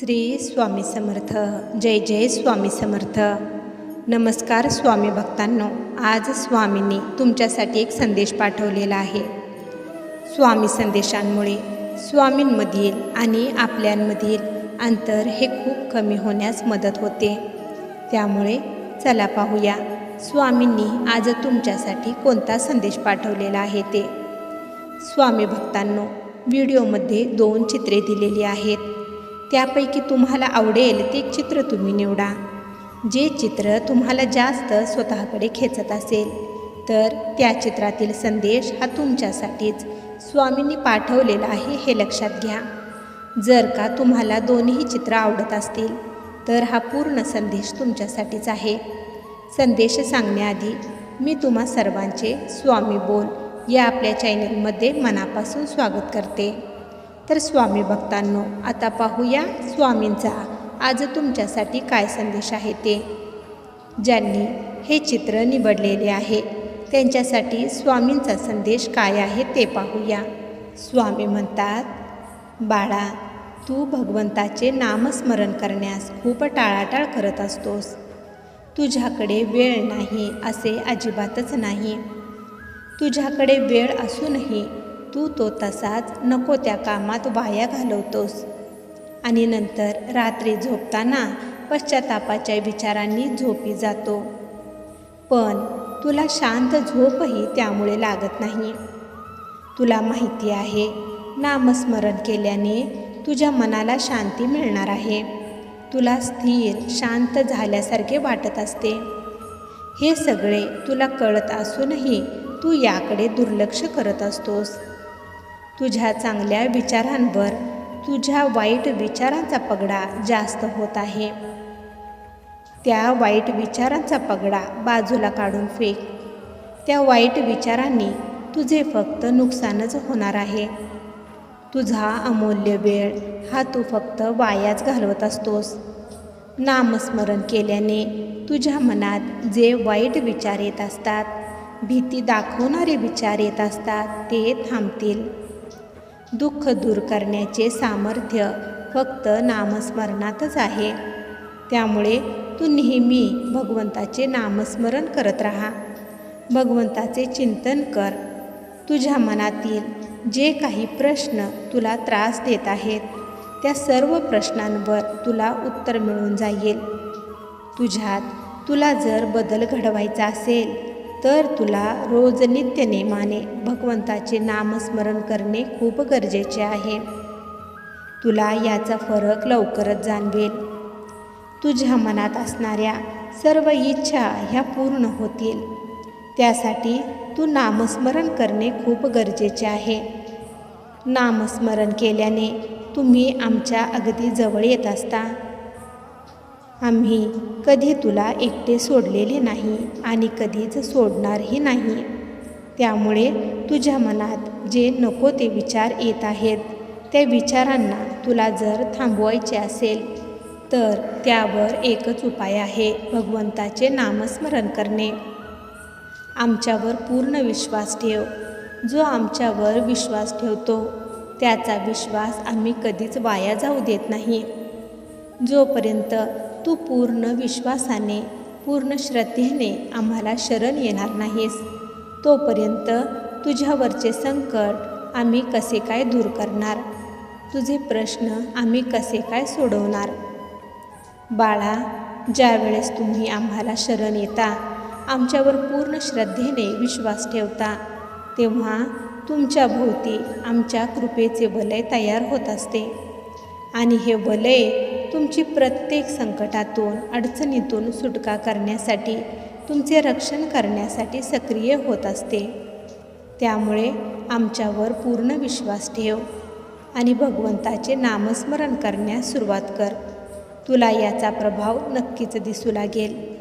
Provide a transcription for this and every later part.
श्री स्वामी समर्थ. जय जय स्वामी समर्थ. नमस्कार स्वामी भक्तांनो आज स्वामींनी तुमच्यासाठी एक संदेश पाठवलेला आहे. स्वामी संदेशांमुळे स्वामींमधील आणि आपल्यांमधील अंतर हे खूप कमी होण्यास मदत होते. त्यामुळे चला पाहूया स्वामींनी आज तुमच्यासाठी कोणता संदेश पाठवलेला आहे ते. स्वामी भक्तांनो व्हिडिओमध्ये दोन चित्रे दिलेली आहेत. त्यापैकी तुम्हाला आवडेल ते चित्र तुम्ही निवडा. जे चित्र तुम्हाला जास्त स्वतःकडे खेचत असेल तर त्या चित्रातील संदेश हा तुमच्यासाठीच स्वामींनी पाठवलेला आहे हे लक्षात घ्या. जर का तुम्हाला दोन्ही चित्र आवडत असतील तर हा पूर्ण संदेश तुमच्यासाठीच आहे. संदेश सांगण्याआधी मी तुम्हा सर्वांचे स्वामी बोल या आपल्या चॅनलमध्ये मनापासून स्वागत करते. तर स्वामी भक्तांनो आता पाहूया स्वामींचा आज तुमच्यासाठी काय संदेश आहे ते. ज्यांनी हे चित्र निवडलेले आहे त्यांच्यासाठी स्वामींचा संदेश काय आहे ते पाहूया. स्वामी म्हणतात बाळा तू भगवंताचे नामस्मरण करण्यास खूप टाळाटाळ करत असतोस. तुझ्याकडे वेळ नाही असे अजिबातच नाही. तुझ्याकडे वेळ असूनही तू तो तसाच नको त्या कामात वाया घालवतोस. आणि नंतर रात्री झोपताना पश्चातापाच्या विचारांनी झोपी जातो. पण तुला शांत झोपही त्यामुळे लागत नाही. तुला माहिती आहे नामस्मरण केल्याने तुझ्या मनाला शांती मिळणार आहे. तुला स्थिर शांत झाल्यासारखे वाटत असते. हे सगळे तुला कळत असूनही तू याकडे दुर्लक्ष करत असतोस. तुझ्या चांगल्या विचारांवर तुझ्या वाईट विचारांचा पगडा जास्त होत आहे. त्या वाईट विचारांचा पगडा बाजूला काढून फेक. त्या वाईट विचारांनी तुझे फक्त नुकसानच होणार आहे. तुझा अमूल्य वेळ हा तू फक्त वायाच घालवत असतोस. नामस्मरण केल्याने तुझ्या मनात जे वाईट विचार येत असतात भीती दाखवणारे विचार येत असतात ते थांबतील. दुःख दूर करण्याचे सामर्थ्य फक्त नामस्मरणातच आहे. त्यामुळे तू नेहमी भगवंताचे नामस्मरण करत राहा. भगवंताचे चिंतन कर. तुझ्या मनातील जे काही प्रश्न तुला त्रास देत आहेत त्या सर्व प्रश्नांवर तुला उत्तर मिळून जाईल. तुझ्यात तुला जर बदल घडवायचा असेल तर तुला रोज नित्यनेमाने भगवंताचे नामस्मरण करणे खूप गरजेचे आहे. तुला याचा फरक लवकरच जाणवेल. तुझ्या मनात असणाऱ्या सर्व इच्छा ह्या पूर्ण होतील. त्यासाठी तू नामस्मरण करणे खूप गरजेचे आहे. नामस्मरण केल्याने तुम्ही आमच्या अगदी जवळ येत असता. आम्ही कधी तुला एकटे सोडलेले नाही आणि कधीच सोडणारही नाही. त्यामुळे तुझ्या मनात जे नको ते विचार येत आहेत त्या विचारांना तुला जर थांबवायचे असेल तर त्यावर एकच उपाय आहे भगवंताचे नामस्मरण करणे. आमच्यावर पूर्ण विश्वास ठेव. जो आमच्यावर विश्वास ठेवतो त्याचा विश्वास आम्ही कधीच वाया जाऊ देत नाही. जोपर्यंत तू पूर्ण विश्वासाने पूर्ण श्रद्धेने आम्हाला शरण येणार नाहीस. तोपर्यंत तुझ्यावरचे संकट आम्ही कसे काय दूर करणार? तुझे प्रश्न आम्ही कसे काय सोडवणार? बाळा ज्यावेळेस तुम्ही आम्हाला शरण येता आमच्यावर पूर्ण श्रद्धेने विश्वास ठेवता तेव्हा तुमच्या भोवती आमच्या कृपेचे वलय तयार होत असते. आणि हे वलय तुमची प्रत्येक संकटातून अडचणीतून सुटका करण्यासाठी तुमचे रक्षण करण्यासाठी सक्रिय होत असते. त्यामुळे आमच्यावर पूर्ण विश्वास ठेव आणि भगवंताचे नामस्मरण करण्यास सुरुवात कर. तुला याचा प्रभाव नक्कीच दिसू लागेल.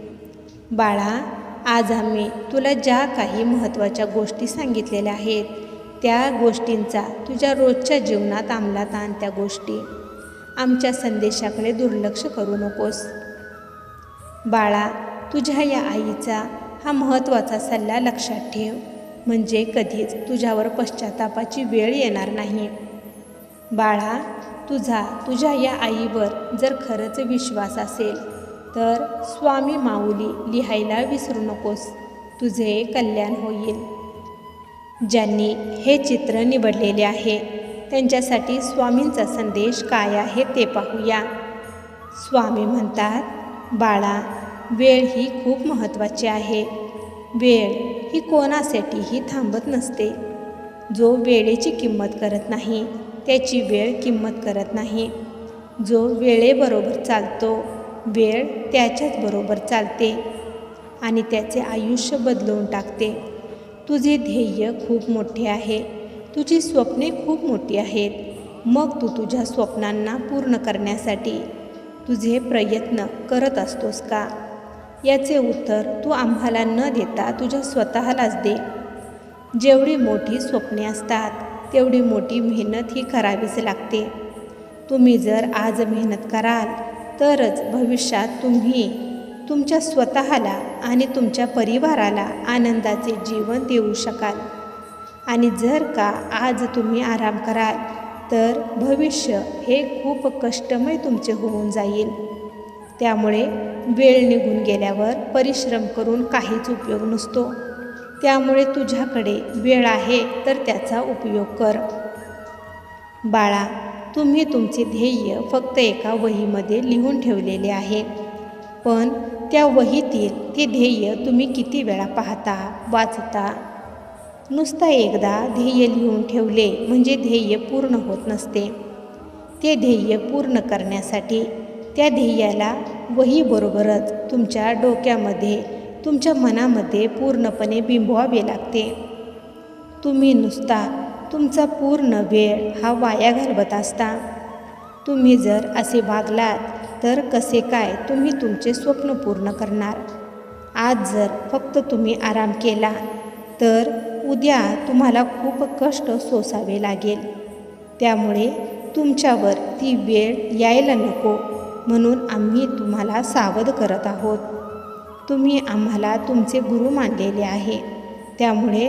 बाळा आज आम्ही तुला ज्या काही महत्त्वाच्या गोष्टी सांगितलेल्या आहेत त्या गोष्टींचा तुझ्या रोजच्या जीवनात अंमलात आण त्या गोष्टी. आमच्या संदेशाकडे दुर्लक्ष करू नकोस. बाळा तुझ्या या आईचा हा महत्त्वाचा सल्ला लक्षात ठेव. म्हणजे कधीच तुझ्यावर पश्चातापाची वेळ येणार नाही. बाळा तुझा तुझ्या या आईवर जर खरंच विश्वास असेल तर स्वामी माऊली लिहायला विसरू नकोस. तुझे कल्याण होईल. ज्यांनी हे चित्र निवडलेले आहे त्यांच्यासाठी स्वामींचा संदेश काय आहे ते पाहूया. स्वामी म्हणतात बाळा वेळ ही खूप महत्त्वाची आहे. वेळ ही कोणासाठीही थांबत नसते. जो वेळेची किंमत करत नाही त्याची वेळ किंमत करत नाही. जो वेळेबरोबर चालतो वेळ त्याच्याच बरोबर चालते आणि त्याचे आयुष्य बदलवून टाकते. तुझे ध्येय खूप मोठे आहे. तुझी स्वप्ने खूप मोठी आहेत. मग तू तुझ्या स्वप्नांना पूर्ण करण्यासाठी तुझे प्रयत्न करत असतोस का? याचे उत्तर तू आम्हाला न देता तुझ्या स्वतःलाच दे. जेवढी मोठी स्वप्ने असतात तेवढी मोठी मेहनत ही करावीच लागते. तुम्ही जर आज मेहनत कराल तरच भविष्यात तुम्ही तुमच्या स्वतःला आणि तुमच्या परिवाराला आनंदाचे जीवन देऊ शकाल. आणि जर का आज तुम्ही आराम कराल तर भविष्य हे खूप कष्टमय तुमचे होऊन जाईल. त्यामुळे वेळ निघून गेल्यावर परिश्रम करून काहीच उपयोग नसतो. त्यामुळे तुझ्याकडे वेळ आहे तर त्याचा उपयोग कर. बाळा तुम्ही तुमचे ध्येय फक्त एका वहीमध्ये लिहून ठेवलेले आहे. पण त्या वहीतील ते ध्येय तुम्ही किती वेळा पाहता वाचता? नुसता एकदा ध्येय लिहून ठेवले म्हणजे ध्येय पूर्ण होत नसते. ते ध्येय पूर्ण करण्यासाठी त्या ध्येयाला वहीबरोबरच तुमच्या डोक्यामध्ये तुमच्या मनामध्ये पूर्णपणे बिंबवावे लागते. तुम्ही नुसता तुमचा पूर्ण वेळ हा वाया घालवत असता. तुम्ही जर असे वागलात तर कसे काय तुम्ही तुमचे स्वप्न पूर्ण करणार? आज जर फक्त तुम्ही आराम केला तर उद्या तुम्हाला खूप कष्ट सोसावे लागेल. त्यामुळे तुमच्यावर ती वेळ यायला नको म्हणून आम्ही तुम्हाला सावध करत आहोत. तुम्ही आम्हाला तुमचे गुरु मानलेले आहे. त्यामुळे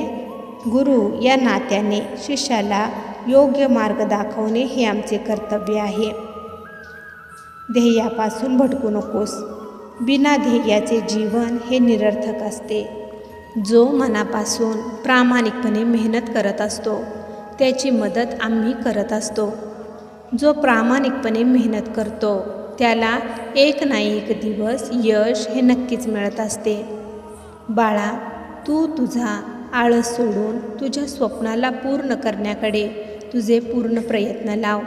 गुरु या नात्याने शिष्याला योग्य मार्ग दाखवणे हे आमचे कर्तव्य आहे. ध्येयापासून भटकू नकोस. बिना ध्येयाचे जीवन हे निरर्थक असते. जो मनापासून प्रामाणिकपणे मेहनत करत असतो त्याची मदत आम्ही करत असतो. जो प्रामाणिकपणे मेहनत करतो त्याला एक ना एक दिवस यश हे नक्कीच मिळत असते. बाळा तू तुझा आळस सोडून तुझ्या स्वप्नाला पूर्ण करण्याकडे तुझे पूर्ण प्रयत्न लाव.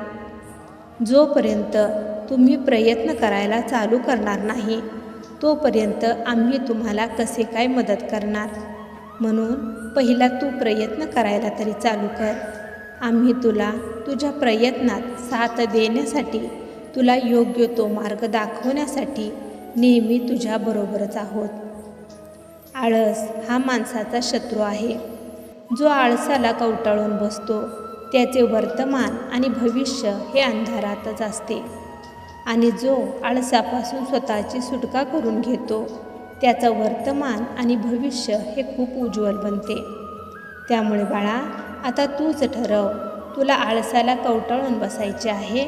जोपर्यंत तुम्ही प्रयत्न करायला चालू करणार नाही तोपर्यंत आम्ही तुम्हाला कसे काय मदत करणार? म्हणून पहिला तू प्रयत्न करायला तरी चालू कर. आम्ही तुला तुझ्या प्रयत्नात साथ देण्यासाठी तुला योग्य तो मार्ग दाखवण्यासाठी नेहमी तुझ्याबरोबरच आहोत. आळस हा माणसाचा शत्रू आहे. जो आळसाला कवटाळून बसतो त्याचे वर्तमान आणि भविष्य हे अंधारातच असते. आणि जो आळसापासून स्वतःची सुटका करून घेतो त्याचं वर्तमान आणि भविष्य हे खूप उज्ज्वल बनते. त्यामुळे बाळा आता तूच ठरव तुला आळसाला कवटाळून बसायचे आहे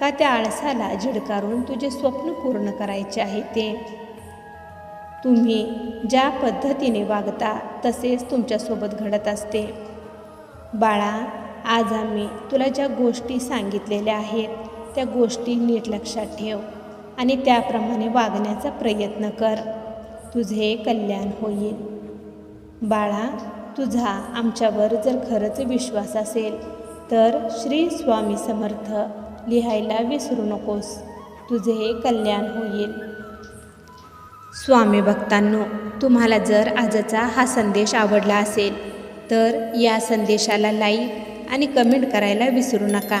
का त्या आळसाला झिडकारून तुझे स्वप्न पूर्ण करायचे आहे ते? तुम्ही ज्या पद्धतीने वागता तसेच तुमच्यासोबत घडत असते. बाळा आज आम्ही तुला ज्या गोष्टी सांगितलेल्या आहेत त्या गोष्टी नीट लक्षात ठेव आणि त्याप्रमाणे वागण्याचा प्रयत्न कर. तुझे कल्याण होईल. बाळा तुझा आमच्यावर जर खरंच विश्वास असेल तर श्री स्वामी समर्थ लिहायला विसरू नकोस. तुझे कल्याण होईल. स्वामी भक्तांनो तुम्हाला जर आजचा हा संदेश आवडला असेल तर या संदेशाला लाईक आणि कमेंट करायला विसरू नका.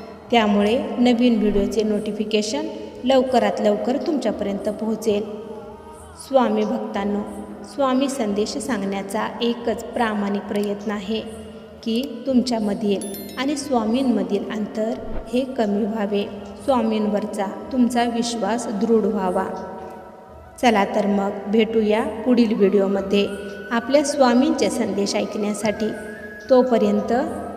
त्यामुळे नवीन व्हिडिओचे नोटिफिकेशन लवकरात लवकर तुमच्यापर्यंत पोहोचेल. स्वामी भक्तांनो स्वामी संदेश सांगण्याचा एकच प्रामाणिक प्रयत्न आहे की तुमच्यामधील आणि स्वामींमधील अंतर हे कमी व्हावे. स्वामींवरचा तुमचा विश्वास दृढ व्हावा. चला तर मग भेटूया पुढील व्हिडिओमध्ये. आपल्या स्वामींचे संदेश ऐकण्यासाठी तोपर्यंत